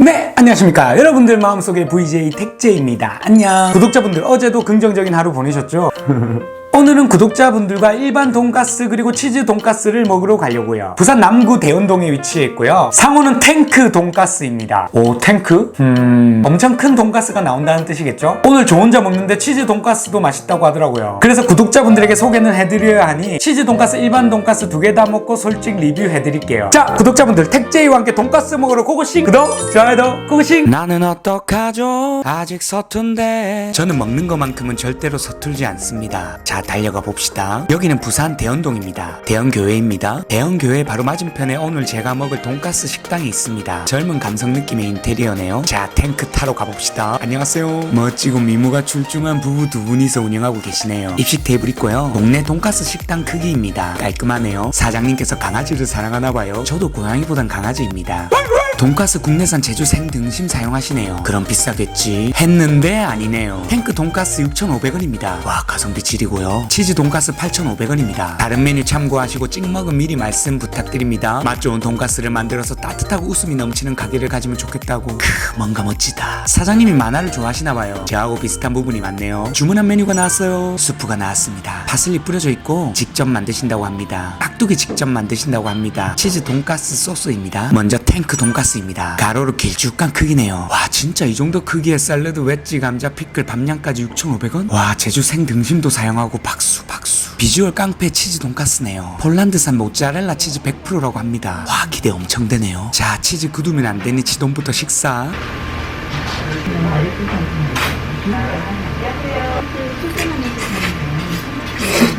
네, 안녕하십니까. 여러분들 마음속의 VJ 택제입니다. 안녕. 구독자분들 어제도 긍정적인 하루 보내셨죠? 오늘은 구독자분들과 일반 돈가스 그리고 치즈 돈가스를 먹으러 가려고요. 부산 남구 대운동에 위치해 있고요. 상호는 탱크 돈가스입니다. 오, 탱크? 음, 엄청 큰 돈가스가 나온다는 뜻이겠죠? 오늘 저 혼자 먹는데 치즈 돈가스도 맛있다고 하더라고요. 그래서 구독자분들에게 소개는 해드려야 하니 치즈 돈가스, 일반 돈가스 두 개 다 먹고 솔직 리뷰 해드릴게요. 자, 구독자분들 택제이와 함께 돈가스 먹으러 고고싱 구독, 좋아요, 고고싱 나는 어떡하죠? 아직 서툰데 저는 먹는 것만큼은 절대로 서툴지 않습니다. 자, 달려가 봅시다. 여기는 부산 대연동입니다. 대연교회입니다. 대연교회 바로 맞은편에 오늘 제가 먹을 돈가스 식당이 있습니다. 젊은 감성 느낌의 인테리어네요. 자, 탱크 타러 가봅시다. 안녕하세요. 멋지고 미모가 출중한 부부 두 분이서 운영하고 계시네요. 입식 테이블 있고요. 동네 돈가스 식당 크기입니다. 깔끔하네요. 사장님께서 강아지를 사랑하나 봐요. 저도 고양이보단 강아지입니다. 돈가스 국내산 제주 생 등심 사용하시네요. 그럼 비싸겠지. 했는데 아니네요. 탱크 돈가스 6,500원입니다. 와 가성비 지리고요. 치즈 돈가스 8,500원입니다. 다른 메뉴 참고하시고 찍먹은 미리 말씀 부탁드립니다. 맛 좋은 돈가스를 만들어서 따뜻하고 웃음이 넘치는 가게를 가지면 좋겠다고. 크 뭔가 멋지다. 사장님이 만화를 좋아하시나봐요. 저하고 비슷한 부분이 많네요. 주문한 메뉴가 나왔어요. 수프가 나왔습니다. 파슬리 뿌려져 있고 직접 만드신다고 합니다. 깍두기 직접 만드신다고 합니다. 치즈 돈가스 소스입니다. 먼저 탱크 돈가스 입니다. 가로로 길쭉한 크기네요. 와 진짜 이 정도 크기의 샐러드, 웨지, 감자, 피클, 밤양까지 6,500원? 와 제주 생등심도 사용하고 박수 박수. 비주얼 깡패 치즈 돈가스네요. 폴란드산 모짜렐라 치즈 100%라고 합니다. 와 기대 엄청 되네요. 자 치즈 굳으면 안 되니 지돈부터 식사.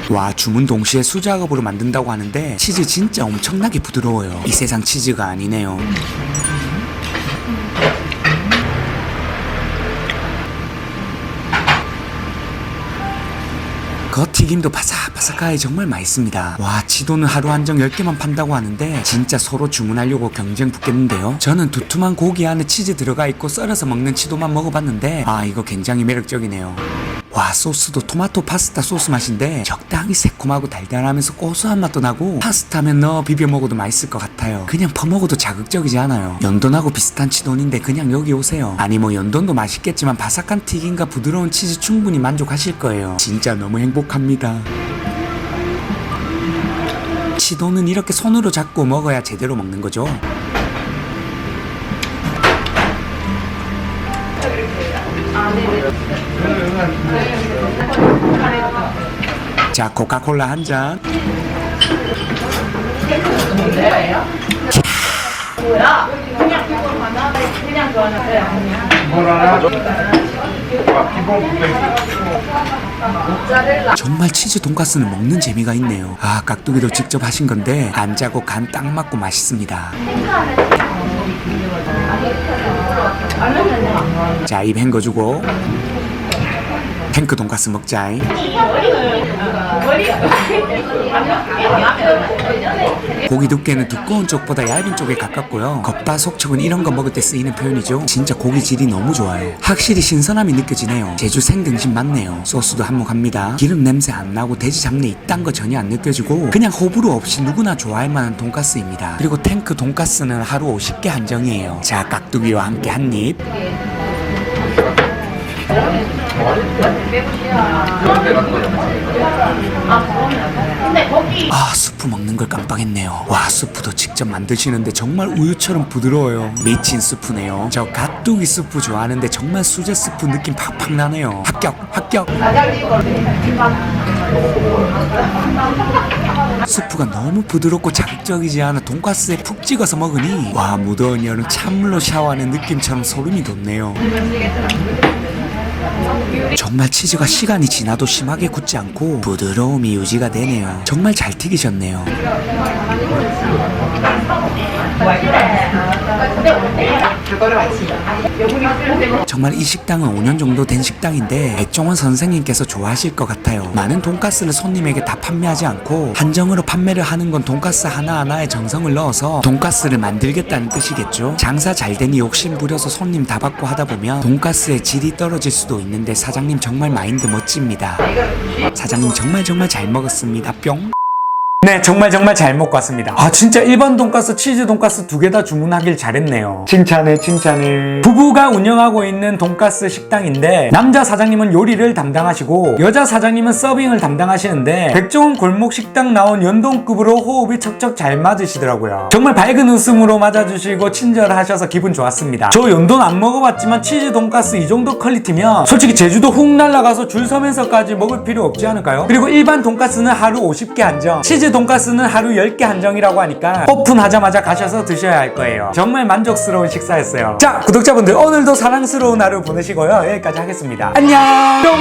와 주문 동시에 수작업으로 만든다고 하는데 치즈 진짜 엄청나게 부드러워요 이 세상 치즈가 아니네요 겉튀김도 바삭바삭하게 정말 맛있습니다. 와, 지도는 하루 한정 10개만 판다고 하는데 진짜 서로 주문하려고 경쟁 붙겠는데요. 저는 두툼한 고기 안에 치즈 들어가 있고 썰어서 먹는 치도만 먹어봤는데 아, 이거 굉장히 매력적이네요. 와 소스도 토마토 파스타 소스 맛인데 적당히 새콤하고 달달하면서 고소한 맛도 나고 파스타면 넣어 비벼 먹어도 맛있을 것 같아요. 그냥 퍼먹어도 자극적이지 않아요. 연돈하고 비슷한 치돈인데 그냥 여기 오세요. 아니 뭐 연돈도 맛있겠지만 바삭한 튀김과 부드러운 치즈 충분히 만족하실 거예요. 진짜 너무 행복합니다. 치돈은 이렇게 손으로 잡고 먹어야 제대로 먹는 거죠 자 코카콜라 한 잔. 정말 치즈 돈가스는 먹는 재미가 있네요. 아 깍두기도 직접 하신 건데 안 짜고 간 딱 맞고 맛있습니다. 자 입 헹궈주고 탱크 돈가스 먹자잉. 고기 두께는 두꺼운 쪽보다 얇은 쪽에 가깝고요. 겉바 속촉은 이런 거 먹을 때 쓰이는 표현이죠. 진짜 고기 질이 너무 좋아요. 확실히 신선함이 느껴지네요. 제주 생등심 맞네요. 소스도 한몫합니다. 기름 냄새 안 나고 돼지 잡내 이딴 거 전혀 안 느껴지고 그냥 호불호 없이 누구나 좋아할 만한 돈가스입니다. 그리고 탱크 돈가스는 하루 50개 한정이에요. 자 깍두기와 함께 한 입. 아 수프 먹는 걸 깜빡했네요. 와 수프도 직접 만드시는데 정말 우유처럼 부드러워요. 미친 수프네요. 저 갓두기 수프 좋아하는데 정말 수제 수프 느낌 팍팍 나네요. 합격 합격. 수프가 너무 부드럽고 자극적이지 않아 돈가스에 푹 찍어서 먹으니 와 무더운 여름 찬물로 샤워하는 느낌처럼 소름이 돋네요 정말 치즈가 시간이 지나도 심하게 굳지 않고 부드러움이 유지가 되네요. 정말 잘 튀기셨네요. 정말 이 식당은 5년 정도 된 식당인데 백종원 선생님께서 좋아하실 것 같아요. 많은 돈가스를 손님에게 다 판매하지 않고 한정으로 판매를 하는 건 돈가스 하나하나에 정성을 넣어서 돈가스를 만들겠다는 뜻이겠죠. 장사 잘 되니 욕심 부려서 손님 다 받고 하다 보면 돈가스의 질이 떨어질 수도 있는데 사장님 정말 마인드 멋집니다. 사장님 정말 정말 잘 먹었습니다. 뿅. 네, 정말 정말 잘 먹고 왔습니다. 아, 진짜 일반 돈가스, 치즈 돈가스 두 개 다 주문하길 잘했네요. 칭찬해, 칭찬해. 부부가 운영하고 있는 돈가스 식당인데 남자 사장님은 요리를 담당하시고 여자 사장님은 서빙을 담당하시는데 백종원 골목 식당 나온 연동급으로 호흡이 척척 잘 맞으시더라고요. 정말 밝은 웃음으로 맞아주시고 친절하셔서 기분 좋았습니다. 저 연돈 안 먹어봤지만 치즈 돈가스 이 정도 퀄리티면 솔직히 제주도 훅 날아가서 줄 서면서까지 먹을 필요 없지 않을까요? 그리고 일반 돈가스는 하루 50개 한정, 돈가스는 하루 10개 한정이라고 하니까 오픈하자마자 가셔서 드셔야 할 거예요. 정말 만족스러운 식사였어요. 자, 구독자분들 오늘도 사랑스러운 하루 보내시고요. 여기까지 하겠습니다. 안녕!